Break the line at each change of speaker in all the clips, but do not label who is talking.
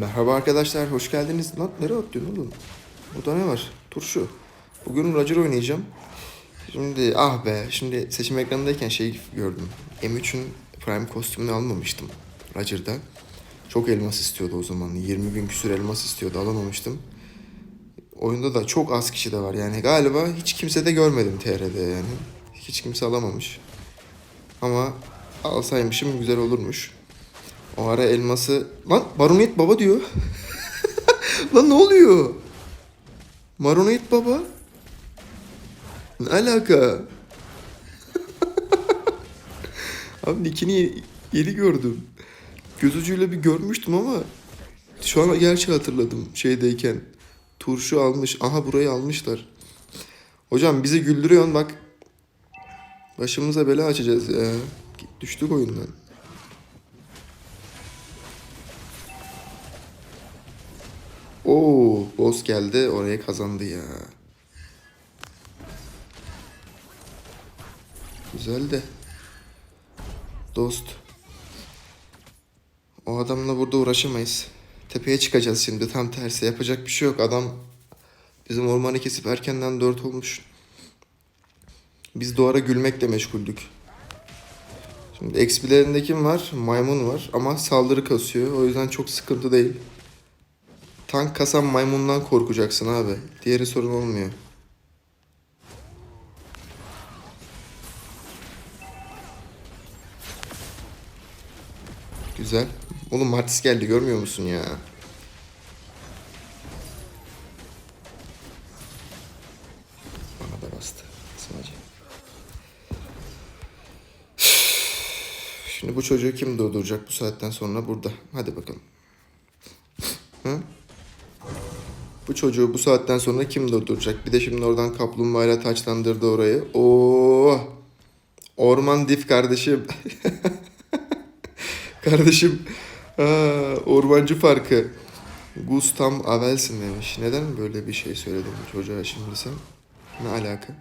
Merhaba arkadaşlar, hoş geldiniz. Lan nereye atlıyorsun oğlum? Burada ne var? Turşu. Bugün Roger oynayacağım. Şimdi ah be, şimdi seçim ekranındayken şey gördüm. M3'ün Prime kostümünü almamıştım Roger'da. Çok elmas istiyordu o zaman. 20 bin küsür elmas istiyordu, alamamıştım. Oyunda da çok az kişi de var yani galiba hiç kimse de görmedim TR'de yani. Hiç kimse alamamış. Ama alsaymışım güzel olurmuş. O ara elması... Lan Baroniyet Baba diyor. Lan ne oluyor? Maroniyet Baba? Ne alaka? Abi nickini yeni gördüm. Göz ucuyla bir görmüştüm ama şu an gerçi hatırladım şeydeyken. Turşu almış. Aha burayı almışlar. Hocam bizi güldürüyorsun bak. Başımıza bela açacağız ya. Düştük oyundan. Oo, boss geldi oraya kazandı ya. Güzel de. Dost. O adamla burada uğraşamayız. Tepeye çıkacağız şimdi tam tersi. Yapacak bir şey yok. Adam bizim ormanı kesip erkenden dört olmuş. Biz doğara gülmekle meşguldük. Şimdi XP'lerinde kim var? Maymun var ama saldırı kasıyor. O yüzden çok sıkıntı değil. Tank kasan maymundan korkacaksın abi. Diğeri sorun olmuyor. Güzel. Oğlum Martis geldi görmüyor musun ya? Bana da bastı. Sımacı. Şimdi bu çocuğu kim durduracak bu saatten sonra burada? Hadi bakalım. Hı? Bu çocuğu bu saatten sonra kim durduracak? Bir de şimdi oradan kaplumbağayla taçlandırdı orayı. Oo! Orman dif kardeşim. kardeşim. Aa, ormancı farkı. Gustam Avelsin demiş. Neden böyle bir şey söyledin çocuğa şimdi sen? Ne alaka?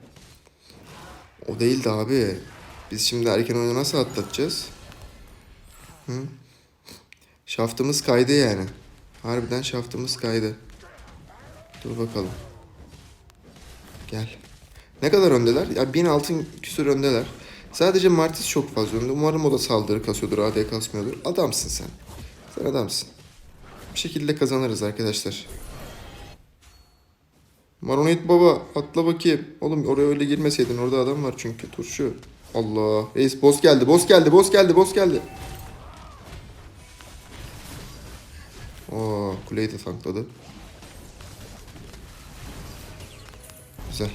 O değildi abi. Biz şimdi erken oyunu nasıl atlatacağız? Hı? Şaftımız kaydı yani. Harbiden şaftımız kaydı. Dur bakalım. Gel. Ne kadar öndeler? Ya 1000 altın küsur öndeler. Sadece Martis çok fazla önde. Umarım o da saldırı kasıyordur, AD kasmıyordur. Adamsın sen. Sen adamsın. Bir şekilde kazanırız arkadaşlar. Maronit baba atla bakayım. Oğlum oraya öyle girmeseydin orada adam var çünkü turşu. Allah. Reis boss geldi, boss geldi, boss geldi, boss geldi. Oo, kuleyi de tankladı. Güzel.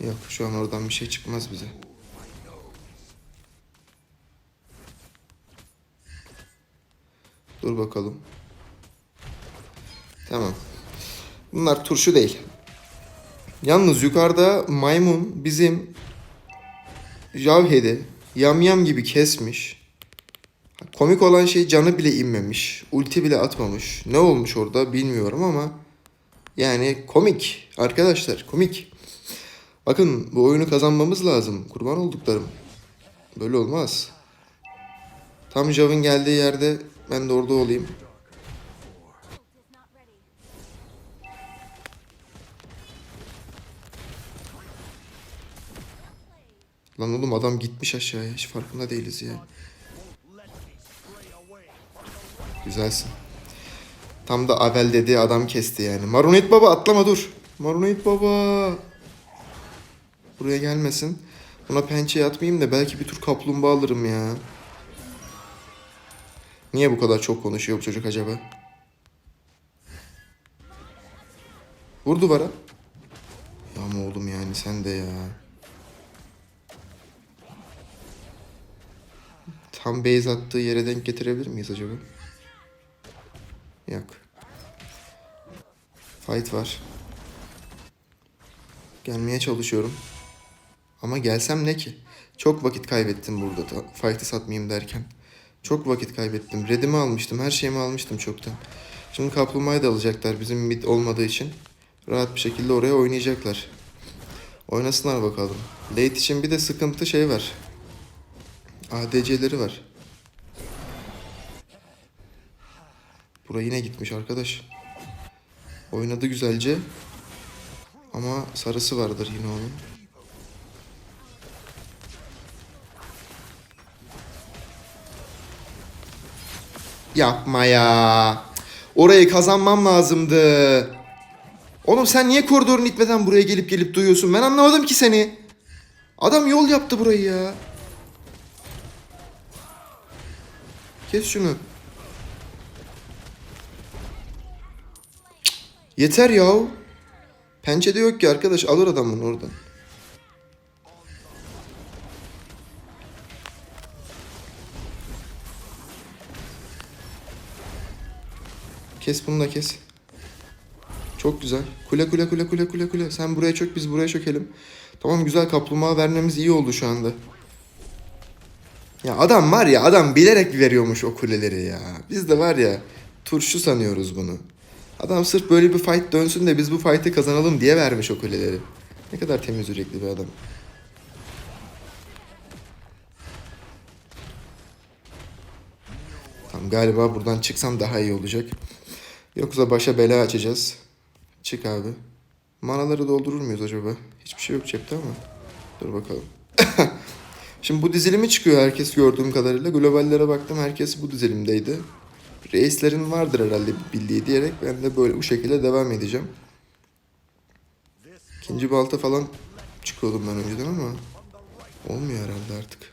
Yok şu an oradan bir şey çıkmaz bize. Dur bakalım. Tamam. Bunlar turşu değil. Yalnız yukarıda maymun bizim Javhed'i yamyam gibi kesmiş. Komik olan şey canı bile inmemiş. Ulti bile atmamış. Ne olmuş orada bilmiyorum ama yani komik arkadaşlar komik. Bakın bu oyunu kazanmamız lazım. Kurban olduklarım. Böyle olmaz. Tam Jav'ın geldiği yerde ben de orada olayım. Lan oğlum adam gitmiş aşağıya. Hiç farkında değiliz ya. Güzelsin. Tam da Avel dediği adam kesti yani. Marunit baba atlama dur. Marunit baba. Buraya gelmesin. Buna pençeye atmayayım da belki bir tur kaplumbağa alırım ya. Niye bu kadar çok konuşuyor bu çocuk acaba? Vur duvara. Ya oğlum yani sen de ya. Tam base attığı yere denk getirebilir miyiz acaba? Yok. Fight var. Gelmeye çalışıyorum. Ama gelsem ne ki? Çok vakit kaybettim burada da. Fight'ı satmayayım derken. Çok vakit kaybettim. Red'imi almıştım. Her şeyimi almıştım çoktan. Şimdi kaplumbağayı da alacaklar bizim mid olmadığı için. Rahat bir şekilde oraya oynayacaklar. Oynasınlar bakalım. Late için bir de sıkıntı şey var. ADC'leri var. Buraya yine gitmiş arkadaş. Oynadı güzelce. Ama sarısı vardır yine onun. Yapma ya. Orayı kazanmam lazımdı. Oğlum sen niye koridorun itmeden buraya gelip gelip duyuyorsun? Ben anlamadım ki seni. Adam yol yaptı burayı ya. Kes şunu. Yeter yahu. Pençede yok ki arkadaş. Alır adam bunu oradan. Kes bunu da kes. Çok güzel. Kule kule kule kule kule kule. Sen buraya çök biz buraya çökelim. Tamam güzel kaplumbağa vermemiz iyi oldu şu anda. Ya adam var ya adam bilerek veriyormuş o kuleleri ya. Biz de var ya turşu sanıyoruz bunu. Adam sırf böyle bir fight dönsün de biz bu fight'ı kazanalım diye vermiş o kuleleri. Ne kadar temiz yürekli bir adam. Tamam galiba buradan çıksam daha iyi olacak. Yoksa başa bela açacağız. Çık abi. Manaları doldurur muyuz acaba? Hiçbir şey yok cepte ama. Dur bakalım. Şimdi bu dizilimi çıkıyor herkes gördüğüm kadarıyla. Globallere baktım herkes bu dizilimdeydi. Reislerin vardır herhalde bildiği diyerek ben de böyle bu şekilde devam edeceğim. İkinci balta falan çıkıyordum ben önceden ama olmuyor herhalde artık.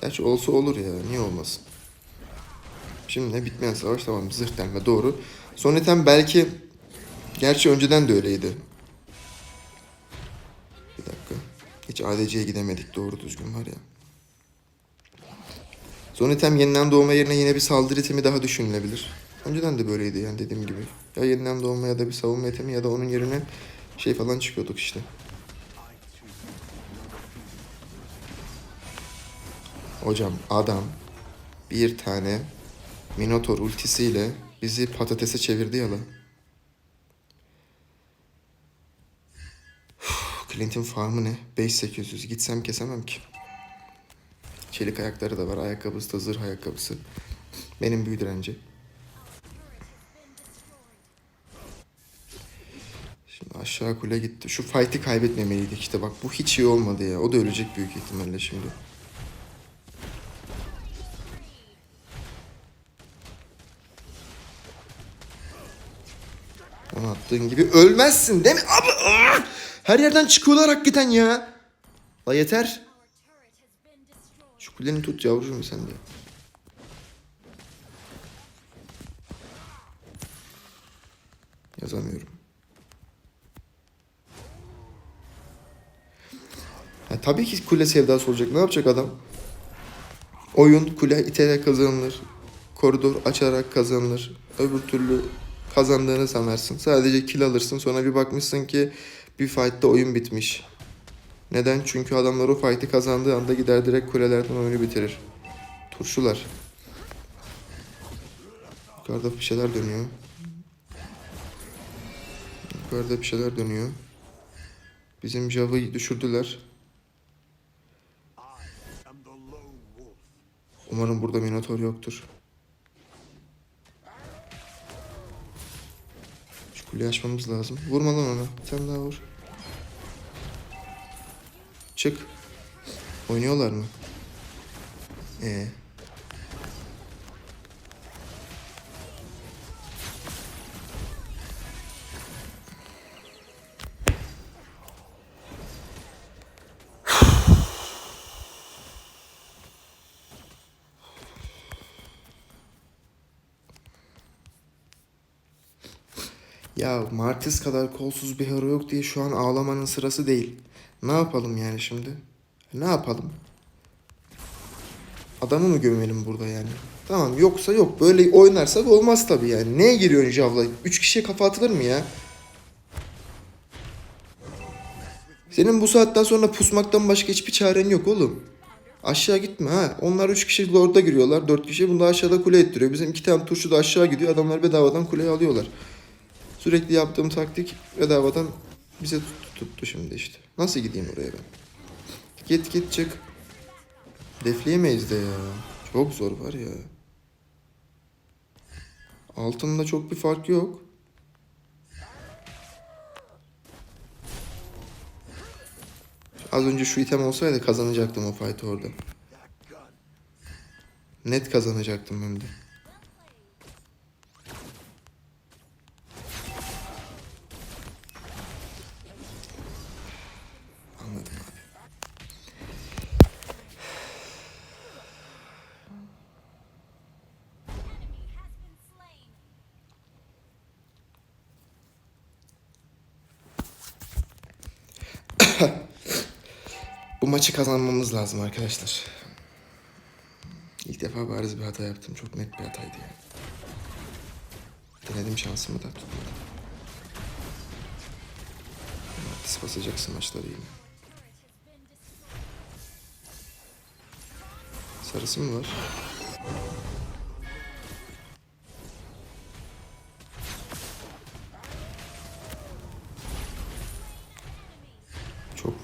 Gerçi olsa olur ya niye olmasın. Şimdi ne bitmeyen savaş tamam zırh delme doğru. Son item belki gerçi önceden de öyleydi. Bir dakika. Hiç ADC'ye gidemedik doğru düzgün var ya. Son item yeniden doğma yerine yine bir saldırı itemi daha düşünülebilir. Önceden de böyleydi yani dediğim gibi. Ya yeniden doğma ya da bir savunma itemi ya da onun yerine şey falan çıkıyorduk işte. Hocam adam bir tane Minotaur ultisiyle bizi patatese çevirdi ya lan. Clint'in farmı ne? 5800. Gitsem kesemem ki. Çelik ayakları da var. Ayakkabısı da zırh ayakkabısı. Benim büyü direnci. Şimdi aşağı kule gitti. Şu fight'i kaybetmemeliydik işte. Bak bu hiç iyi olmadı ya. O da ölecek büyük ihtimalle şimdi. Onu attığın gibi ölmezsin değil mi? Abi, her yerden çıkıyorlar hakikaten ya. La yeter. Şu kuleni tut yavrucuğum sen de. Yazamıyorum. Ha, tabii ki kule sevdası olacak. Ne yapacak adam? Oyun kule iterek kazanılır. Koridor açarak kazanılır. Öbür türlü kazandığını sanarsın. Sadece kill alırsın. Sonra bir bakmışsın ki bir fight'ta oyun bitmiş. Neden? Çünkü adamlar o fight'i kazandığı anda gider direkt kulelerden oyunu bitirir. Turşular. Yukarıda bir şeyler dönüyor. Yukarıda bir şeyler dönüyor. Bizim Jav'ı düşürdüler. Umarım burada Minotaur yoktur. Şu kuleyi açmamız lazım. Vurma lan ona. Bir tane daha vur. Çık. Oynuyorlar mı? Ee. Ya Martis kadar kolsuz bir hero yok diye şu an ağlamanın sırası değil. Ne yapalım yani şimdi? Ne yapalım? Adamı mı gömelim burada yani? Tamam yoksa yok. Böyle oynarsak olmaz tabii yani. Neye giriyorsun Jav'la? Üç kişiye kafa atılır mı ya? Senin bu saatten sonra pusmaktan başka hiçbir çaren yok oğlum. Aşağı gitme ha. Onlar üç kişi Lord'a giriyorlar. Dört kişi bunu da aşağıda kule ettiriyor. Bizim iki tane turşu da aşağı gidiyor. Adamlar bedavadan kuleyi alıyorlar. Sürekli yaptığım taktik bedavadan bize tuttu şimdi işte. Nasıl gideyim oraya ben? Git git çık. Defleyemeyiz de ya. Çok zor var ya. Altında çok bir fark yok. Az önce şu item olsaydı kazanacaktım o fight'ı orada. Net kazanacaktım hem de. Anladım abi. Bu maçı kazanmamız lazım arkadaşlar. İlk defa bariz bir hata yaptım. Çok net bir hataydı yani. Denedim şansımı da tutmadı. Mantis basacaksın maçta değil mi? Sarısı mı var?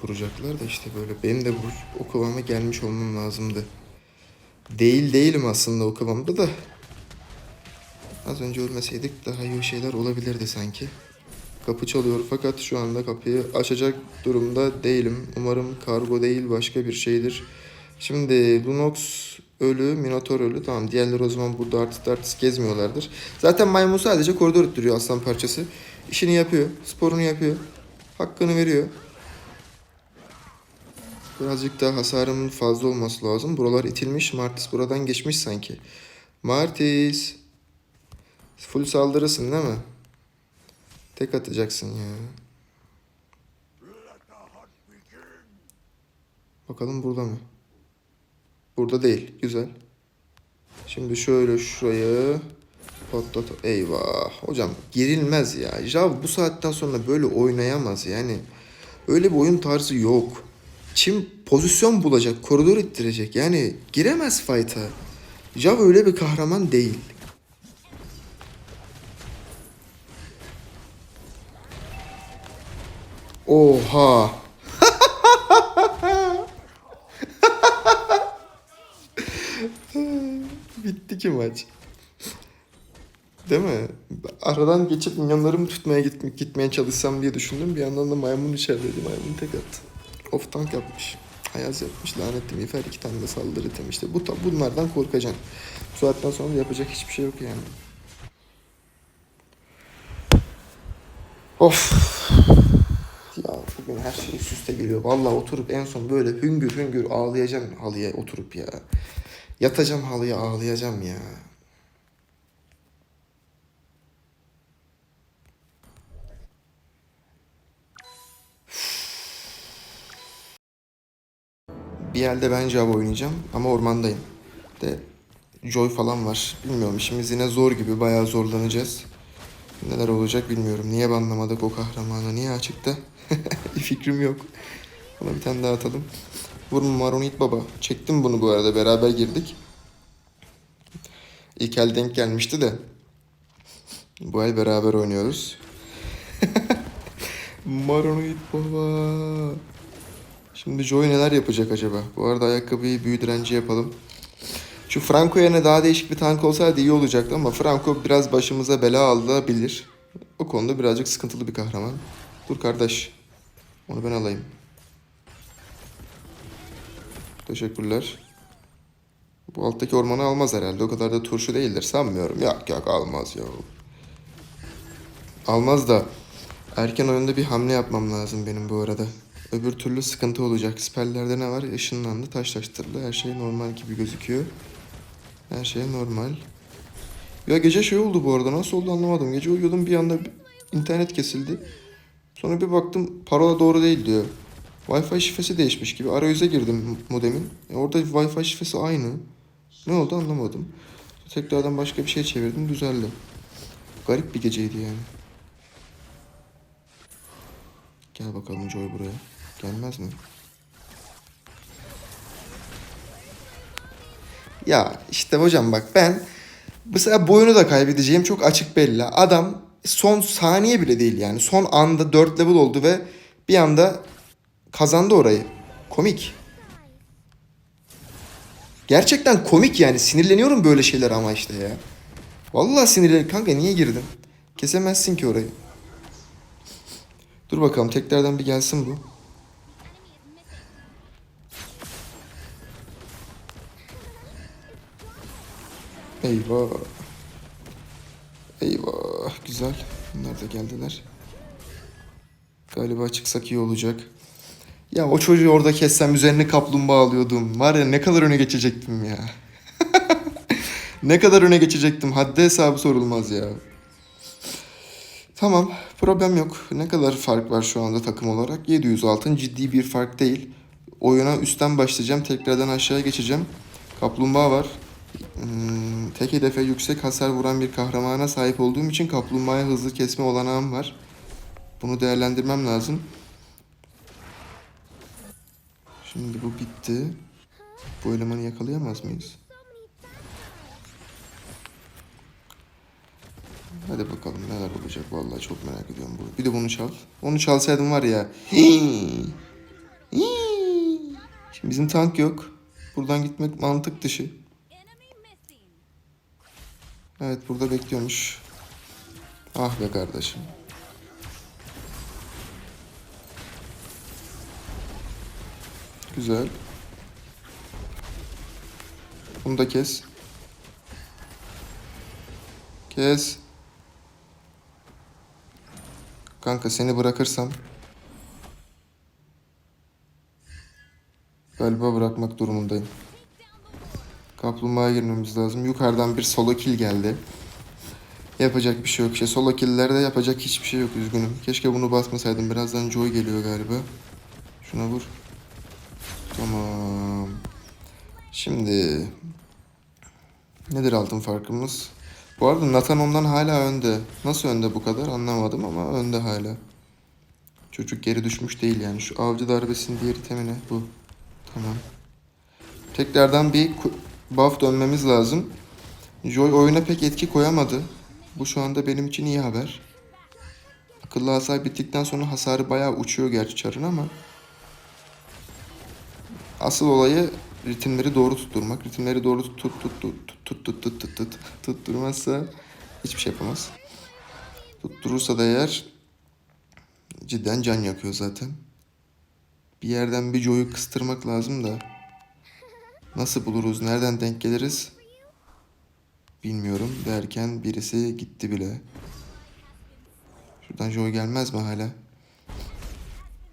Çok vuracaklar da işte böyle. Benim de bu, o kıvama gelmiş olmam lazımdı. Değil değilim aslında o kıvamda da. Az önce ölmeseydik daha iyi şeyler olabilirdi sanki. Kapı çalıyor fakat şu anda kapıyı açacak durumda değilim. Umarım kargo değil başka bir şeydir. Şimdi Lunox ölü, Minotaur ölü. Tamam diğerleri o zaman burada artist artist gezmiyorlardır. Zaten maymun sadece koridor ittiriyor aslan parçası. İşini yapıyor, sporunu yapıyor. Hakkını veriyor. Birazcık daha hasarımın fazla olması lazım. Buralar itilmiş. Martis buradan geçmiş sanki. Martis. Full saldırısın değil mi? Tek atacaksın ya. Bakalım burada mı? Burada değil. Güzel. Şimdi şöyle şurayı patlat. Eyvah. Hocam gerilmez ya. Jav bu saatten sonra böyle oynayamaz yani. Öyle bir oyun tarzı yok. Çim pozisyon bulacak, koridor ittirecek. Yani giremez fight'a. Jav öyle bir kahraman değil. Oha. Bitti ki maç. Değil mi? Aradan geçip minyonlarımı tutmaya git gitmeye çalışsam diye düşündüm. Bir yandan da maymun içerideydi. Maymun tek attı. Off tank yapmış. Ayaz yapmış. Lanetli miğfer iki tane de saldırı item işte. Bu, bunlardan korkacaksın. Bu saatten sonra yapacak hiçbir şey yok yani. Of. Ya bugün her şey üst üste geliyor. Vallahi oturup en son böyle hüngür hüngür ağlayacağım halıya oturup ya. Yatacağım halıya ağlayacağım ya. Bir yerde ben Java oynayacağım ama ormandayım. De Joy falan var. Bilmiyorum işimiz yine zor gibi bayağı zorlanacağız. Neler olacak bilmiyorum. Niye banlamadık o kahramanı? Niye açıkta? fikrim yok. Buna bir tane daha atalım. Vurma Maronit Baba. Çektim bunu bu arada. Beraber girdik. İlk el denk gelmişti de. Bu el beraber oynuyoruz. Maronit Baba. Şimdi Joy neler yapacak acaba? Bu arada ayakkabıyı büyü direnci yapalım. Şu Franco yerine daha değişik bir tank olsaydı iyi olacaktı ama Franco biraz başımıza bela alabilir. O konuda birazcık sıkıntılı bir kahraman. Dur kardeş. Onu ben alayım. Teşekkürler. Bu alttaki ormanı almaz herhalde. O kadar da turşu değildir. Sanmıyorum. Yok yok almaz ya. Almaz da erken oyunda bir hamle yapmam lazım benim bu arada. Öbür türlü sıkıntı olacak. Spellerde ne var? Işınlandı, taşlaştırdı. Her şey normal gibi gözüküyor. Her şey normal. Ya gece şey oldu bu arada. Nasıl oldu anlamadım. Gece uyuyordum bir anda internet kesildi. Sonra bir baktım parola doğru değil diyor. Wi-Fi şifresi değişmiş gibi. Arayüze girdim modemin. E orada Wi-Fi şifresi aynı. Ne oldu anlamadım. Tekrardan başka bir şey çevirdim düzeldi. Garip bir geceydi yani. Gel bakalım Joy buraya. Gelmez mi? Ya işte hocam bak ben mesela boyunu da kaybedeceğim çok açık belli. Adam son saniye bile değil yani. Son anda 4 level oldu ve bir anda kazandı orayı. Komik. Gerçekten komik yani. Sinirleniyorum böyle şeyler ama işte ya. Vallahi sinirlen kanka niye girdin? Kesemezsin ki orayı. Dur bakalım tekrardan bir gelsin bu. Eyvah. Eyvah. Güzel. Bunlar da geldiler. Galiba çıksak iyi olacak. Ya o çocuğu orada kessem üzerine kaplumbağa alıyordum. Var ya ne kadar öne geçecektim ya. ne kadar öne geçecektim. Haddi hesabı sorulmaz ya. Tamam. Problem yok. Ne kadar fark var şu anda takım olarak? 700 altın ciddi bir fark değil. Oyuna üstten başlayacağım. Tekrardan aşağıya geçeceğim. Kaplumbağa var. Hmm, tek hedefe yüksek hasar vuran bir kahramana sahip olduğum için kaplumbağaya hızlı kesme olanağım var. Bunu değerlendirmem lazım. Şimdi bu bitti. Bu elemanı yakalayamaz mıyız? Hadi bakalım neler olacak vallahi çok merak ediyorum bu. Bir de bunu çal. Onu çalsaydım var ya. Şimdi bizim tank yok. Buradan gitmek mantık dışı. Evet burada bekliyormuş. Ah be kardeşim. Güzel. Bunu da kes. Kes. Kanka seni bırakırsam galiba bırakmak durumundayım. Kaplumbağaya girmemiz lazım. Yukarıdan bir solo kill geldi. Yapacak bir şey yok. İşte solo killlerde yapacak hiçbir şey yok. Üzgünüm. Keşke bunu basmasaydım. Birazdan Joy geliyor galiba. Şuna vur. Tamam. Şimdi nedir altın farkımız? Bu arada Nathan ondan hala önde. Nasıl önde bu kadar anlamadım ama önde hala. Çocuk geri düşmüş değil yani. Şu avcı darbesinin diğer itemine bu. Tamam. Tekrardan bir buff dönmemiz lazım. Joy oyuna pek etki koyamadı. Bu şu anda benim için iyi haber. Akıllı hasar bittikten sonra hasarı bayağı uçuyor gerçi çarın ama Asıl olayı ritimleri doğru tutturmak. Ritimleri doğru tut tut tut tut tut tut tut tut tut tutturmazsa hiçbir şey yapamaz. Tutturursa da eğer cidden can yakıyor zaten. Bir yerden bir Joe'yu kıstırmak lazım da nasıl buluruz, nereden denk geliriz bilmiyorum derken birisi gitti bile. Şuradan Joy gelmez mi hala?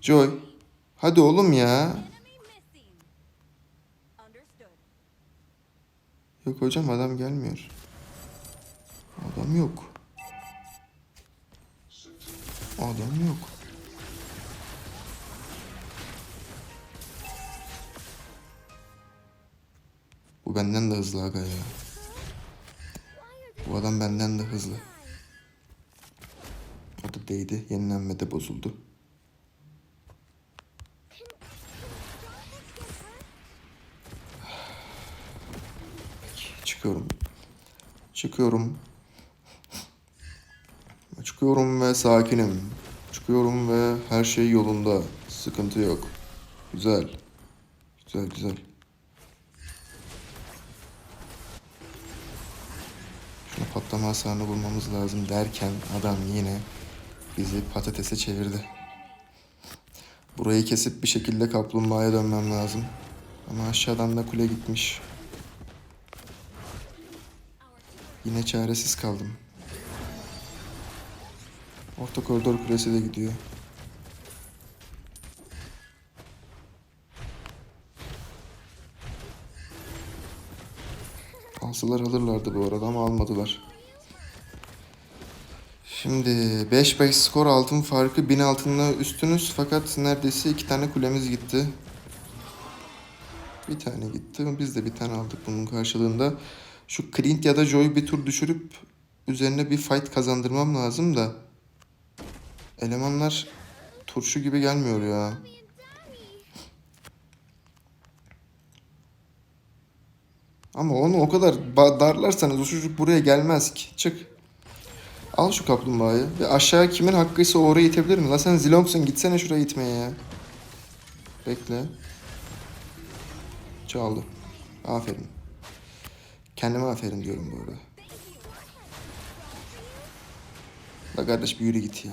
Joy, hadi oğlum ya. Yok hocam adam gelmiyor. Adam yok. Adam yok. Bu benden de hızlı aga ya. Bu adam benden de hızlı. O da değdi. Yenilenmede bozuldu. Peki, çıkıyorum. Çıkıyorum. Çıkıyorum ve sakinim. Çıkıyorum ve her şey yolunda. Sıkıntı yok. Güzel. Güzel güzel. Patlama hasarını vurmamız lazım derken adam yine bizi patatese çevirdi. Burayı kesip bir şekilde kaplumbağaya dönmem lazım. Ama aşağıdan da kule gitmiş. Yine çaresiz kaldım. Orta koridor kulesi de gidiyor. Alsalar alırlardı bu arada ama almadılar. Şimdi 5-5 skor altın farkı 1000 altınla üstünüz fakat neredeyse iki tane kulemiz gitti. Bir tane gitti. Biz de bir tane aldık bunun karşılığında. Şu Clint ya da Joy'u bir tur düşürüp üzerine bir fight kazandırmam lazım da. Elemanlar turşu gibi gelmiyor ya. Ama onu o kadar darlarsanız o çocuk buraya gelmez ki. Çık. Al şu kaplumbağayı. Ve aşağı kimin hakkıysa oraya itebilir mi? La sen Zilong'sun gitsene şuraya itmeye ya. Bekle. Çaldı. Aferin. Kendime aferin diyorum bu arada. La kardeş bir yürü git ya.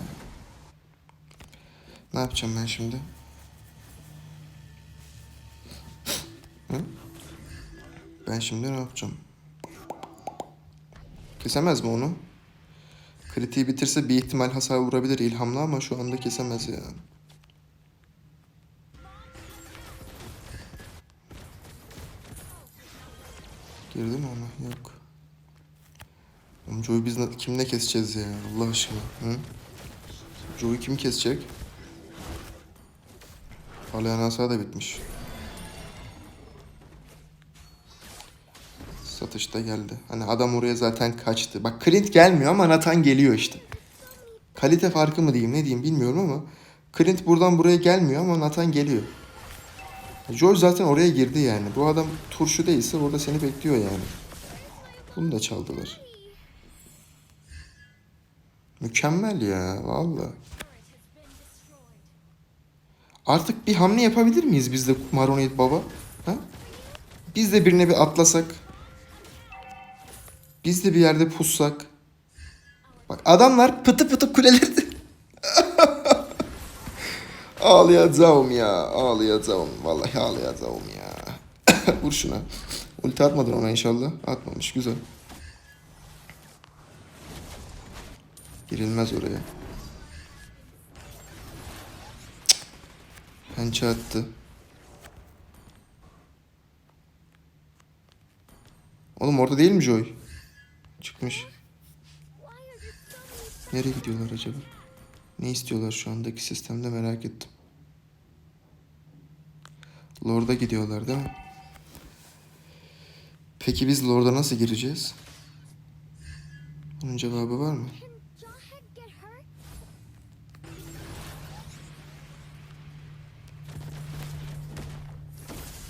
Ne yapacağım ben şimdi? Ben şimdi ne yapacağım? Kesemez mi onu? Kritiği bitirse bir ihtimal hasar vurabilir ilhamla ama şu anda kesemez ya. Girdi mi ona? Yok. Oğlum Joe'yu biz kimle keseceğiz ya? Allah aşkına. Hı? Joe'yu kim kesecek? Parlayan hasar da bitmiş. Satışta geldi. Hani adam oraya zaten kaçtı. Bak Clint gelmiyor ama Nathan geliyor işte. Kalite farkı mı diyeyim ne diyeyim bilmiyorum ama Clint buradan buraya gelmiyor ama Nathan geliyor. Joe zaten oraya girdi yani. Bu adam turşu değilse orada seni bekliyor yani. Bunu da çaldılar. Mükemmel ya valla. Artık bir hamle yapabilir miyiz biz de Maronit Baba? Ha? Biz de birine bir atlasak. Biz de bir yerde pussak. Bak adamlar pıtı pıtı kulelerde. ağlayacağım ya. Ağlayacağım. Vallahi ağlayacağım ya. Vur şuna. Ulti atmadın ona inşallah. Atmamış. Güzel. Girilmez oraya. Pençe attı. Oğlum orada değil mi Joy? Çıkmış. Nereye gidiyorlar acaba? Ne istiyorlar şu andaki sistemde merak ettim. Lord'a gidiyorlar değil mi? Peki biz Lord'a nasıl gireceğiz? Bunun cevabı var mı?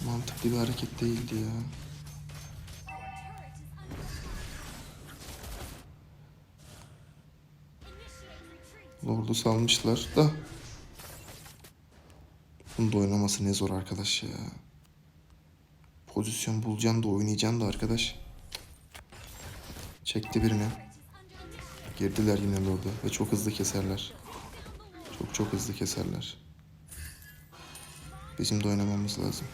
Mantıklı bir hareket değildi ya. Lord'u salmışlar da. Bunu da oynaması ne zor arkadaş ya. Pozisyon bulacaksın da oynayacaksın da arkadaş. Çekti birini. Girdiler yine Lord'a ve çok hızlı keserler. Çok çok hızlı keserler. Bizim de oynamamız lazım.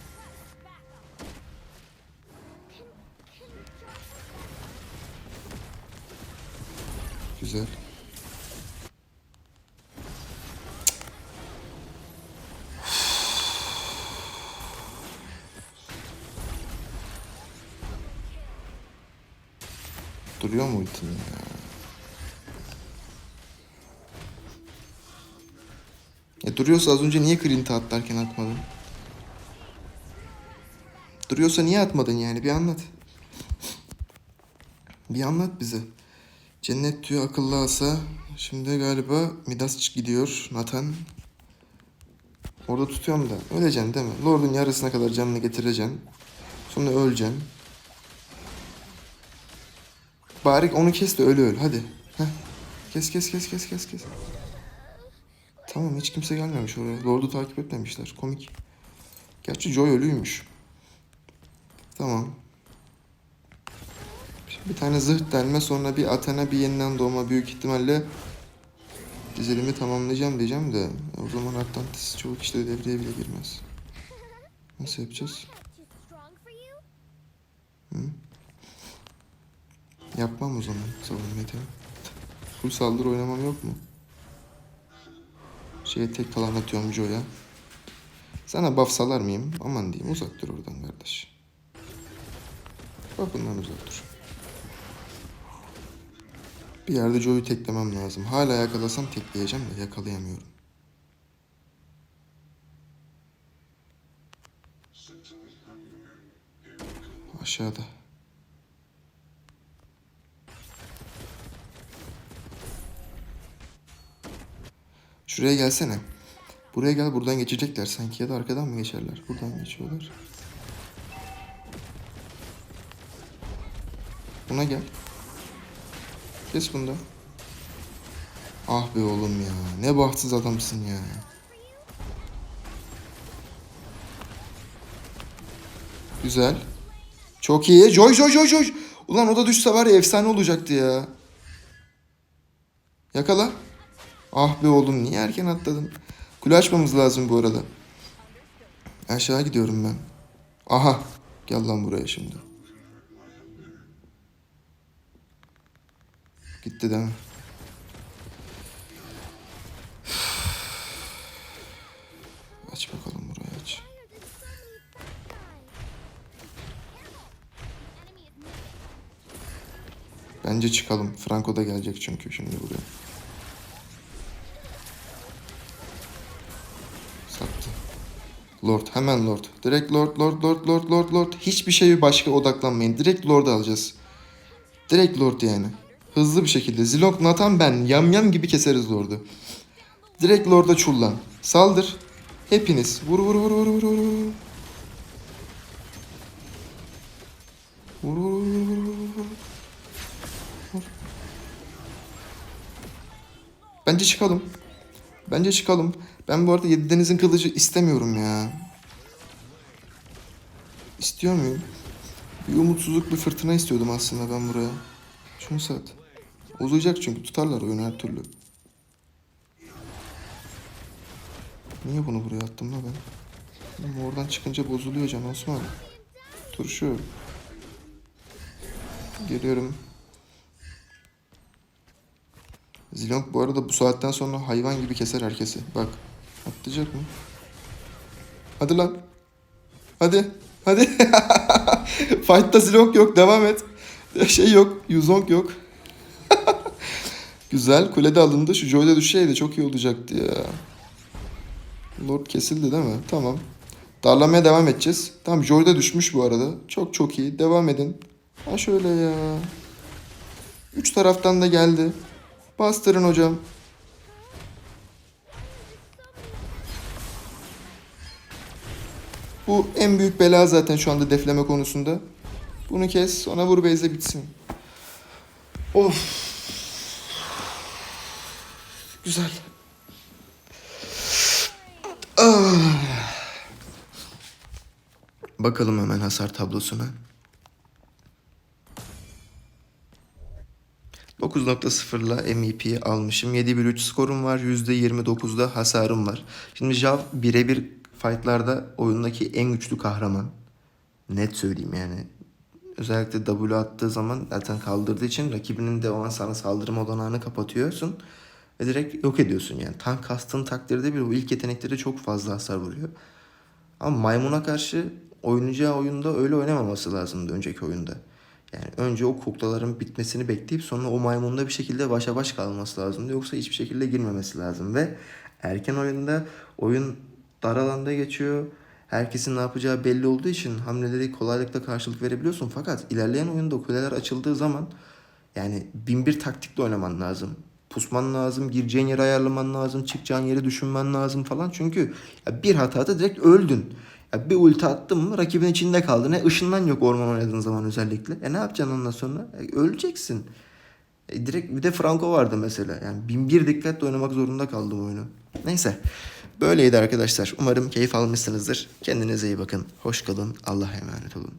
Güzel. Duruyor mu ultin ya? E duruyorsa az önce niye Clint'e atlarken atmadın? Duruyorsa niye atmadın yani bir anlat. Bir anlat bize. Cennet tüyü akıllı asa. Şimdi galiba Midas gidiyor. Nathan. Orada tutuyorum da. Öleceksin değil mi? Lord'un yarısına kadar canını getireceksin. Sonra öleceksin. Bari onu kes de öyle öl. Hadi. Heh. Kes kes kes kes kes kes. Tamam hiç kimse gelmemiş oraya. Lord'u takip etmemişler. Komik. Gerçi Joy ölüymüş. Tamam. Şimdi bir tane zırh delme sonra bir Athena bir yeniden doğma büyük ihtimalle dizilimi tamamlayacağım diyeceğim de o zaman Atlantis çoğu kişide devreye bile girmez. Nasıl yapacağız?
You?
Yapmam o zaman savunma yeteneği. Full saldırı oynamam yok mu? Şeye tek falan atıyorum Joe'ya. Sana buff salar mıyım? Aman diyeyim uzak dur oradan kardeş. Buff'ından uzak dur. Bir yerde Joe'yu teklemem lazım. Hala yakalasam tekleyeceğim de yakalayamıyorum. Aşağıda. Şuraya gelsene. Buraya gel buradan geçecekler sanki ya da arkadan mı geçerler? Buradan geçiyorlar. Buna gel. Kes bunda. Ah be oğlum ya. Ne bahtsız adamsın ya. Güzel. Çok iyi. Joy joy joy joy. Ulan o da düşse var ya efsane olacaktı ya. Yakala. Ah be oğlum niye erken atladın? Kule açmamız lazım bu arada. Aşağı gidiyorum ben. Aha. Gel lan buraya şimdi. Gitti değil mi? Aç bakalım burayı aç. Bence çıkalım. Franco da gelecek çünkü şimdi buraya. Lord hemen Lord. Direkt Lord Lord Lord Lord Lord Lord. Hiçbir şeye başka odaklanmayın. Direkt Lord'u alacağız. Direkt Lord yani. Hızlı bir şekilde. Zilong, Nathan ben. Yam yam gibi keseriz Lord'u. Direkt Lord'a çullan. Saldır. Hepiniz. Vur vur vur vur. vur. Vur vur vur vur vur vur. vur. Bence çıkalım. Bence çıkalım. Ben bu arada Yedi Deniz'in kılıcı istemiyorum ya. İstiyor muyum? Bir umutsuzluk, bir fırtına istiyordum aslında ben buraya. Şunu sat. Uzayacak çünkü tutarlar oyunu her türlü. Niye bunu buraya attım la ben? Ama oradan çıkınca bozuluyor Can Osman. Turşu. Geliyorum. Zilong bu arada bu saatten sonra hayvan gibi keser herkesi. Bak. Atlayacak mı? Hadi lan. Hadi. Hadi. Fight'ta Zilong yok. Devam et. Şey yok. Yuzong yok. Güzel. Kulede alındı. Şu Joy'da düşseydi çok iyi olacaktı ya. Lord kesildi değil mi? Tamam. Darlamaya devam edeceğiz. Tamam Joy'da düşmüş bu arada. Çok çok iyi. Devam edin. Ha şöyle ya. Üç taraftan da geldi. Bastırın hocam. Bu en büyük bela zaten şu anda defleme konusunda. Bunu kes sonra vur base'e bitsin. Of. Güzel. Ah. Bakalım hemen hasar tablosuna. 9.0'la MEP'yi almışım. 7-1-3 skorum var. %29'da hasarım var. Şimdi Jav birebir fightlarda oyundaki en güçlü kahraman. Net söyleyeyim yani. Özellikle W attığı zaman zaten kaldırdığı için rakibinin de o an sana saldırma olanağını kapatıyorsun. Ve direkt yok ediyorsun yani. Tank kastığın takdirde bir o ilk yetenekleri çok fazla hasar vuruyor. Ama maymuna karşı oynayacağı oyunda öyle oynamaması lazımdı önceki oyunda. Yani önce o kuklaların bitmesini bekleyip sonra o maymunla bir şekilde başa baş kalması lazımdı. Yoksa hiçbir şekilde girmemesi lazım. Ve erken oyunda oyun dar alanda geçiyor. Herkesin ne yapacağı belli olduğu için hamleleri kolaylıkla karşılık verebiliyorsun. Fakat ilerleyen oyunda kuleler açıldığı zaman yani bin bir taktikle oynaman lazım. Pusman lazım, gireceğin yeri ayarlaman lazım, çıkacağın yeri düşünmen lazım falan. Çünkü bir hatada direkt öldün. Ya bir ulti attın mı rakibin içinde kaldı. Ne ışından yok orman oynadığın zaman özellikle. E ne yapacaksın ondan sonra? E, öleceksin. E, direkt bir de Franco vardı mesela. Yani bin bir dikkatle oynamak zorunda kaldım oyunu. Neyse. Böyleydi arkadaşlar. Umarım keyif almışsınızdır. Kendinize iyi bakın. Hoş kalın. Allah'a emanet olun.